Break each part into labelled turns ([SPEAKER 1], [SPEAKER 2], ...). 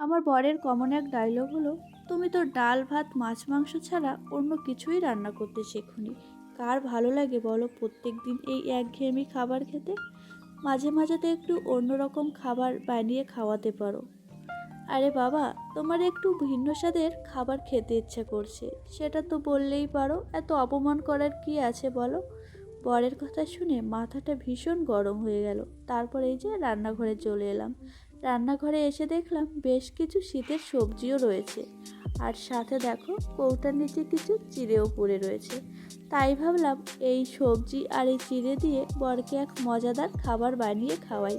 [SPEAKER 1] আমার বরের কমন এক ডায়লগ হলো, তুমি তো ডাল, ভাত, মাছ, মাংস ছাড়া অন্য কিছুই রান্না করতে শেখনি। কার ভালো লাগে বলো প্রত্যেক দিন এই একঘেয়েমি খাবার খেতে? মাঝে মাঝে তো একটু অন্যরকম খাবার বানিয়ে খাওয়াতে পারো। আরে বাবা, তোমার একটু ভিন্ন স্বাদের খাবার খেতে ইচ্ছা করছে। সেটা তো বললেই পারো, এত অপমান করার কি আছে বলো? বরের কথা শুনে মাথাটা ভীষণ গরম হয়ে গেল। তারপর এই যে রান্নাঘরে চলে এলাম। রান্নাঘরে এসে দেখলাম বেশ কিছু শীতের সবজিও রয়েছে। আর সাথে দেখো, কৌটার নিচে কিছু চিড়েও পড়ে রয়েছে। তাই ভাবলাম এই সবজি আর এই চিড়ে দিয়ে বরকে এক মজাদার খাবার বানিয়ে খাওয়াই।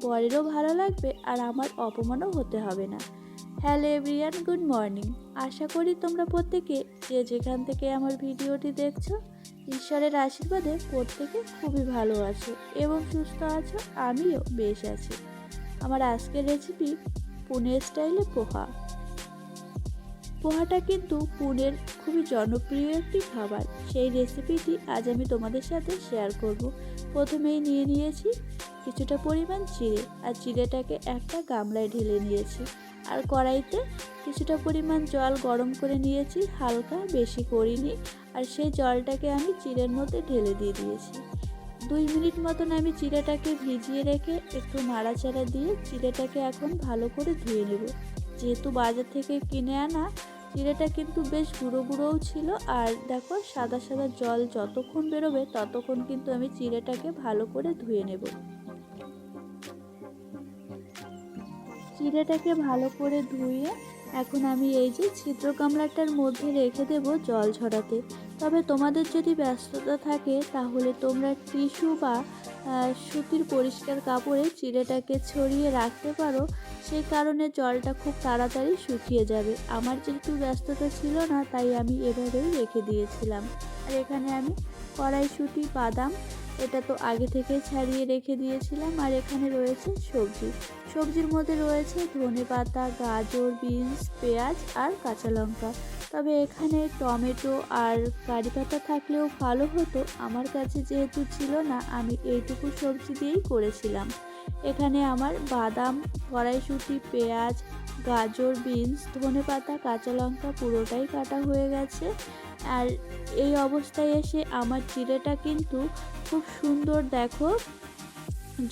[SPEAKER 1] বরেরও ভালো লাগবে আর আমার অপমানও হতে হবে না। Hello everyone good morning. আশা করি তোমরা প্রত্যেকে যে যেখান থেকে আমার ভিডিওটি দেখছ, ঈশ্বরের আশীর্বাদে প্রত্যেকে খুবই ভালো আছো এবং সুস্থ আছো, আমিও বেশ আছি। আমার আজকের রেসিপি পুনের স্টাইলে পোহা। পোহাটা কিন্তু পুনের খুবই জনপ্রিয় একটি খাবার। সেই রেসিপিটি আজ আমি তোমাদের সাথে শেয়ার করব। প্রথমেই নিয়ে নিয়েছি কিছুটা পরিমাণ চিড়ে আর চিড়েটাকে একটা গামলায় ঢেলে নিয়েছি। আর কড়াইতে কিছুটা পরিমাণ জল গরম করে নিয়েছি, হালকা, বেশি করিনি, আর সেই জলটাকে আমি চিড়ের মধ্যে ঢেলে দিয়ে দিয়েছি। দুই মিনিট মতন আমি চিড়েটাকে ভিজিয়ে রেখে একটু নাড়াচাড়া দিয়ে চিড়েটাকে এখন ভালো করে ধুয়ে নেব। যেহেতু বাজার থেকে কিনে আনা চিড়েটা কিন্তু বেশ গুঁড়ো গুঁড়োও ছিল আর দেখো সাদা সাদা জল যতক্ষণ বেরোবে ততক্ষণ কিন্তু আমি চিড়েটাকে ভালো করে ধুয়ে নেব। চিড়েটাকে ভালো করে ধুয়ে এখন আমি এই যে ছিদ্র গামলাটার মধ্যে রেখে দেব জল ঝরাতে। তবে তোমাদের যদি ব্যস্ততা থাকে, তাহলে তোমরা টিস্যু বা সুতির পরিষ্কার কাপড়ে চিড়েটাকে ছড়িয়ে রাখতে পারো। সেই কারণে জলটা খুব তাড়াতাড়ি শুকিয়ে যাবে। আমার যেহেতু ব্যস্ততা ছিল না, তাই আমি এভাবেই রেখে দিয়েছিলাম। আর এখানে আমি কড়াইশুঁটি, বাদাম, এটা তো আগে থেকে ছাড়িয়ে রেখে দিয়েছিলাম। আর এখানে রয়েছে সবজি। সবজির মধ্যে রয়েছে ধনে পাতা গাজর, বিনস, পেঁয়াজ আর কাঁচা লঙ্কা। তবে এখানে টমেটো আর কারি পাতা থাকলেও ভালো হতো। আমার কাছে যেহেতু ছিল না, আমি এইটুকু সবজি দিয়েই করেছিলাম। এখানে আমার বাদাম, কড়াইশুঁটি, পেঁয়াজ, গাজর, বিনস, ধনে পাতা, কাঁচা লঙ্কা পুরোটাই কাটা হয়ে গেছে। আর এই অবস্থায় এসে আমার চিড়েটা কিন্তু খুব সুন্দর দেখো,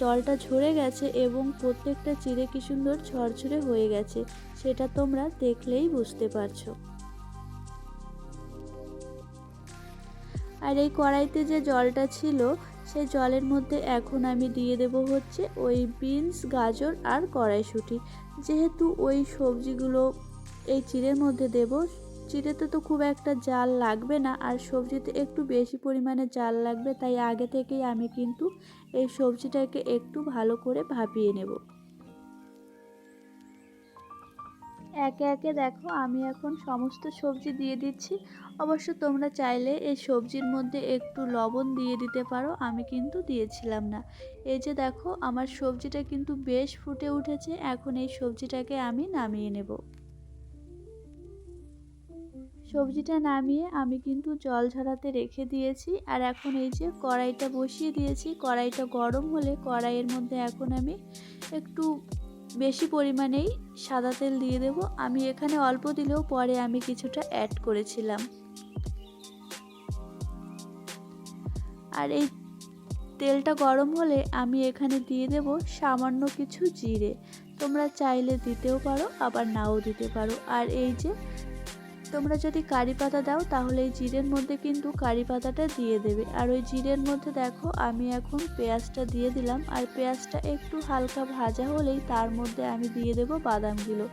[SPEAKER 1] জলটা ঝরে গেছে এবং প্রত্যেকটা চিড়ে কি সুন্দর ঝরঝরে হয়ে গেছে। সেটা তোমরা দেখলেই বুঝতে পারছ। আর এই কড়াইতে যে জলটা ছিল, সেই জলের মধ্যে এখন আমি দিয়ে দেব হচ্ছে ওই বিনস, গাজর আর কড়াইশুঁটি। যেহেতু ওই সবজিগুলো এই চিড়ের মধ্যে দেব, চিড়েতে তো খুব একটা জাল লাগবে না, আর সবজিতে একটু বেশি পরিমাণে জাল লাগবে, তাই আগে থেকেই আমি কিন্তু এই সবজিটাকে একটু ভালো করে ভাপিয়ে নেব। একে একে দেখো, আমি এখন সমস্ত সবজি দিয়ে দিচ্ছি। অবশ্য তোমরা চাইলে এই সবজির মধ্যে একটু লবণ দিয়ে দিতে পারো, আমি কিন্তু দিয়েছিলাম না। এই যে দেখো, আমার সবজিটা কিন্তু বেশ ফুটে উঠেছে, এখন এই সবজিটাকে আমি নামিয়ে নেব। সবজিটা নামিয়ে আমি কিন্তু জল ঝরাতে রেখে দিয়েছি, আর এখন এই যে কড়াইটা বসিয়ে দিয়েছি, কড়াইটা গরম হলে কড়াইয়ের মধ্যে এখন আমি একটু বেশি পরিমাণেই সাদা তেল দিয়ে দেব। আমি এখানে অল্প দিলেও পরে আমি কিছুটা অ্যাড করেছিলাম। আর এই তেলটা গরম হলে আমি এখানে দিয়ে দেব সামান্য কিছু জিরে। তোমরা চাইলে দিতেও পারো, আবার নাও দিতে পারো। আর এই যে তোমরা যদি কারি পাতা দাও, তাহলে এই জিরের মধ্যে কিন্তু কারি পাতাটা দিয়ে দেবে। আর ওই জিরের মধ্যে দেখো, আমি এখন পেঁয়াজটা দিয়ে দিলাম। আর পেঁয়াজটা একটু হালকা ভাজা হলেই তার মধ্যে আমি দিয়ে দেব বাদামগুলো।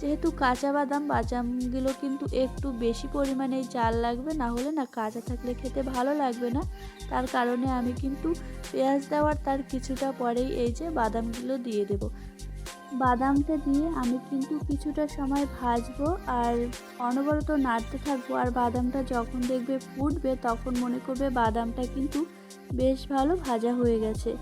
[SPEAKER 1] যেহেতু কাঁচা বাদাম, বাদামগুলো কিন্তু একটু বেশি পরিমাণে জাল লাগবে, না হলে না কাঁচা থাকলে খেতে ভালো লাগবে না। তার কারণে আমি কিন্তু পেঁয়াজ দেওয়ার তার কিছুটা পরেই এই যে বাদামগুলো দিয়ে দেব। বাদামটা দিয়ে আমি কিন্তু কিছুটা সময় ভাজবো আর অনবরত নাড়তে থাকব। আর বাদামটা যখন দেখবে ফুটবে, তখন মনে করবে বাদামটা কিন্তু বেশ ভালো ভাজা হয়ে গেছে।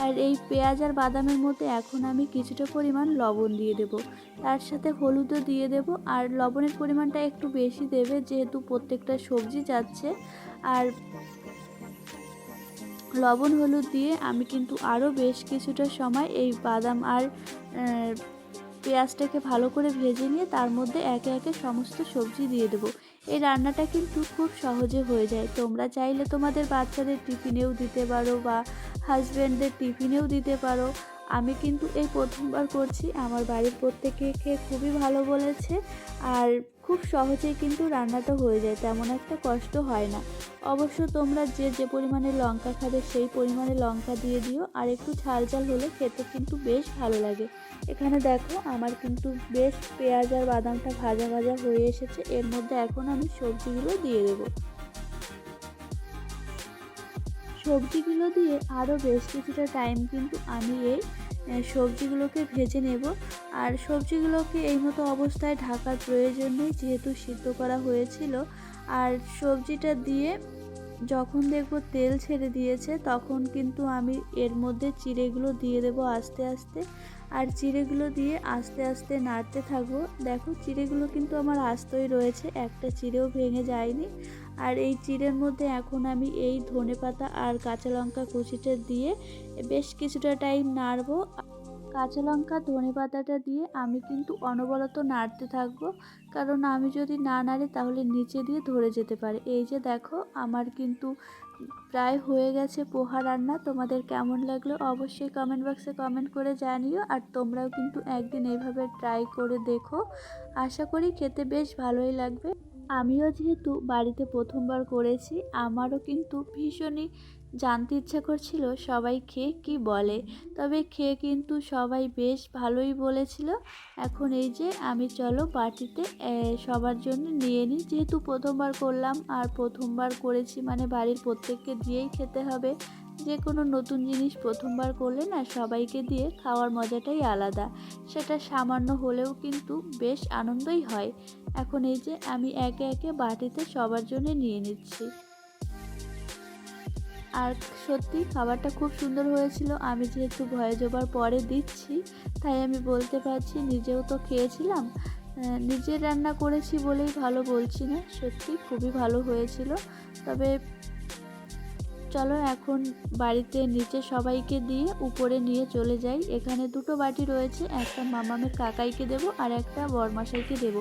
[SPEAKER 1] আর এই পেঁয়াজ আর বাদামের মধ্যে এখন আমি কিছুটা পরিমাণ লবণ দিয়ে দেব। তার সাথে হলুদও দিয়ে দেব। আর লবণের পরিমাণটা একটু বেশি দেবে, যেহেতু প্রত্যেকটা সবজি যাচ্ছে। আর লবণ হলুদ দিয়ে আমি কিন্তু আরও বেশ কিছুটা সময় এই বাদাম আর পেঁয়াজটাকে ভালো করে ভেজে নিয়ে তার মধ্যে একে একে সমস্ত সবজি দিয়ে দেবো। এই রান্নাটা কিন্তু খুব সহজে হয়ে যায়। তোমরা চাইলে তোমাদের বাচ্চাদের টিফিনেও দিতে পারো বা হাজব্যান্ডদের টিফিনেও দিতে পারো। আমি কিন্তু এই প্রথমবার করছি। আমার বাড়ির প্রত্যেকে খেয়ে খুবই ভালো বলেছে আর খুব সহজেই কিন্তু রান্নাটা হয়ে যায়, তেমন একটা কষ্ট হয় না। অবশ্য তোমরা যে যে পরিমাণে লঙ্কা খাবে সেই পরিমাণে লঙ্কা দিয়ে দিও আর একটু ঝাল ঝাল হলে খেতে কিন্তু বেশ ভালো লাগে। এখানে দেখো আমার কিন্তু বেশ পেঁয়াজ আর বাদামটা ভাজা ভাজা হয়ে এসেছে, এর মধ্যে এখন আমি সবজিগুলো দিয়ে দেবো। সবজিগুলো দিয়ে আরও বেশ কিছুটা টাইম কিন্তু আমি এই সবজিগুলোকে ভেজে নেব। আর সবজিগুলোকে এই মতো অবস্থায় ঢাকার প্রয়োজন নেই যেহেতু সিদ্ধ করা হয়েছিল, আর সবজিটা দিয়ে যখন দেখব তেল ছেড়ে দিয়েছে, তখন কিন্তু আমি এর মধ্যে চিড়েগুলো দিয়ে দেবো আস্তে আস্তে। আর চিড়েগুলো দিয়ে আস্তে আস্তে নাড়তে থাকব। দেখো, চিড়েগুলো কিন্তু আমার আস্তই রয়েছে, একটা চিড়েও ভেঙে যায়নি। আর এই চিড়ের মধ্যে এখন আমি এই ধনেপাতা আর কাঁচা লঙ্কা কুচিটা দিয়ে বেশ কিছুটা টাইম নাড়বো। কাঁচা লঙ্কা, ধনে পাতাটা দিয়ে আমি কিন্তু অনবরত নাড়তে থাকব। কারণ আমি যদি না নাড়ি তাহলে নিচে দিয়ে ধরে যেতে পারে। এই যে দেখো, আমার কিন্তু প্রায় হয়ে গেছে পোহা রান্না। তোমাদের কেমন লাগল অবশ্যই কমেন্ট বক্সে কমেন্ট করে জানিও। আর তোমরাও কিন্তু একদিন এইভাবে ট্রাই করে দেখো। আশা করি খেতে বেশ ভালোই লাগবে। আমিও যেহেতু বাড়িতে প্রথমবার করেছি, আমারও কিন্তু ভীষণই জানতে ইচ্ছা করছিল সবাই খেয়ে কি বলে। তবে খেয়ে কিন্তু সবাই বেশ ভালোই বলেছিল। এখন এই যে আমি চলো পার্টিতে সবার জন্য নিয়ে নিই। যেহেতু প্রথমবার করলাম, আর প্রথমবার করেছি মানে বাড়ির প্রত্যেককে দিয়েই খেতে হবে। যে কোনো নতুন জিনিস প্রথমবার করলে না সবাইকে দিয়ে খাওয়ার মজাটাই আলাদা। সেটা সামান্য হলেও কিন্তু বেশ আনন্দই হয়। এখন এই যে আমি একে একে বাটিতে সবার জন্য নিয়ে নিচ্ছি। আর সত্যি খাবারটা খুব সুন্দর হয়েছিল, আমি যেহেতু ভয়ে যাবার পরে দিচ্ছি, তাই আমি বলতে পারছি নিজেও তো খেয়েছিলাম। নিজে রান্না করেছি বলেই ভালো বলছি না, সত্যি খুবই ভালো হয়েছিল। তবে চলো এখন বাড়িতে নিচে সবাইকে দিয়ে উপরে নিয়ে চলে যাই। এখানে দুটো বাটি রয়েছে, একটা মামামের কাকাইকে দেবো আর একটা বরমাসাইকে দেবো।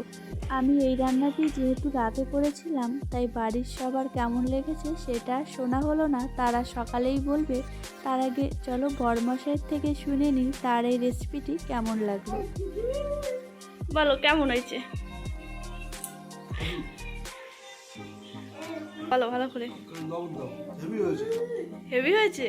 [SPEAKER 1] আমি এই রান্নাটি যেহেতু রাতে করেছিলাম, তাই বাড়ির সবার কেমন লেগেছে সেটা শোনা হলো না। তারা সকালেই বলবে, তার আগে চলো বরমশাইয়ের থেকে শুনে নিই তার এই রেসিপিটি কেমন লাগল।
[SPEAKER 2] বলো, কেমন হয়েছে? বলো ভালো করে।
[SPEAKER 3] হেভি হয়েছে।
[SPEAKER 2] হেভি হয়েছে?